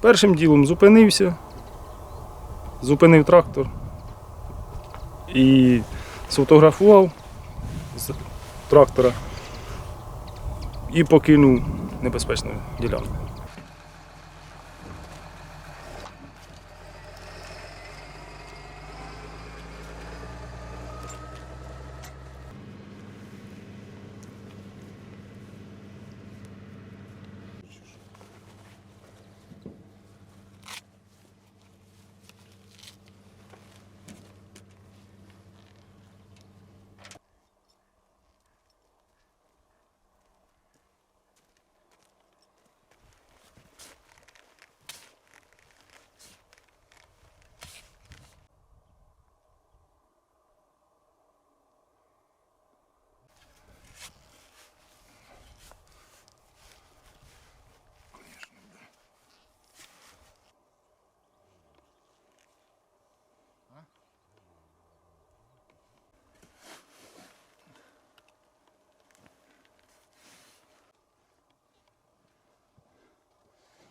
Першим ділом зупинився, зупинив трактор і сфотографував з трактора і покинув небезпечну ділянку.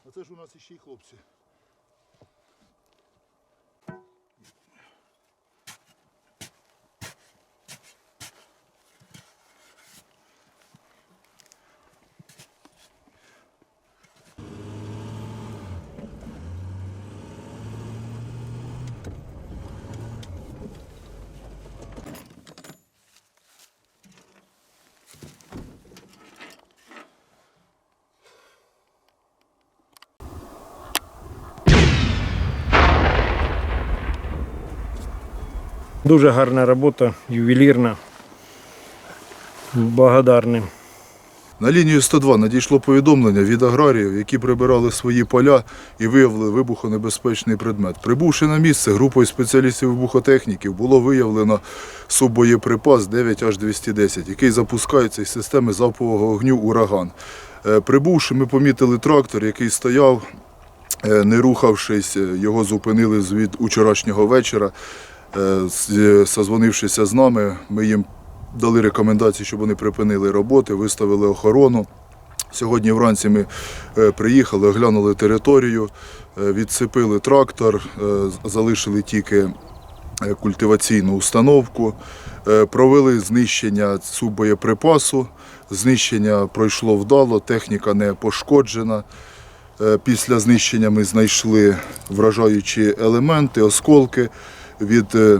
А це ж у нас іще й хлопці. Дуже гарна робота, ювелірна. Благодарний. На лінію 102 надійшло повідомлення від аграріїв, які прибирали свої поля і виявили вибухонебезпечний предмет. Прибувши на місце групою спеціалістів вибухотехніків, було виявлено суббоєприпас 9H210, який запускається із системи залпового вогню «Ураган». Е, Прибувши, ми помітили трактор, який стояв, е, не рухавшись, е, його зупинили від учорашнього вечора. Е, з- Созвонившися з нами, ми їм дали рекомендації, щоб вони припинили роботи, виставили охорону. Сьогодні вранці ми е, приїхали, оглянули територію, е, відсипили трактор, е, залишили тільки е, культиваційну установку, е, провели знищення суббоєприпасу. Знищення пройшло вдало, техніка не пошкоджена. Е, Після знищення ми знайшли вражаючі елементи, осколки від е,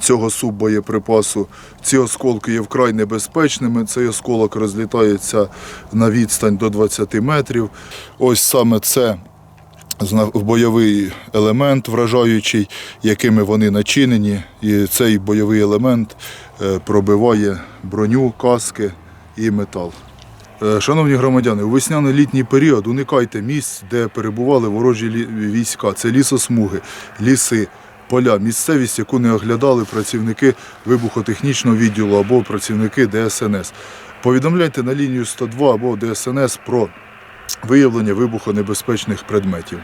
цього суббоєприпасу. Ці осколки є вкрай небезпечними. Цей осколок розлітається на відстань до 20 метрів. Ось саме це бойовий елемент вражаючий, якими вони начинені. І цей бойовий елемент е, пробиває броню, каски і метал. Е, Шановні громадяни, у весняно-літній період уникайте місць, де перебували ворожі війська. Це лісосмуги, ліси, поля, місцевість, яку не оглядали працівники вибухотехнічного відділу або працівники ДСНС. Повідомляйте на лінію 102 або ДСНС про виявлення вибухонебезпечних предметів.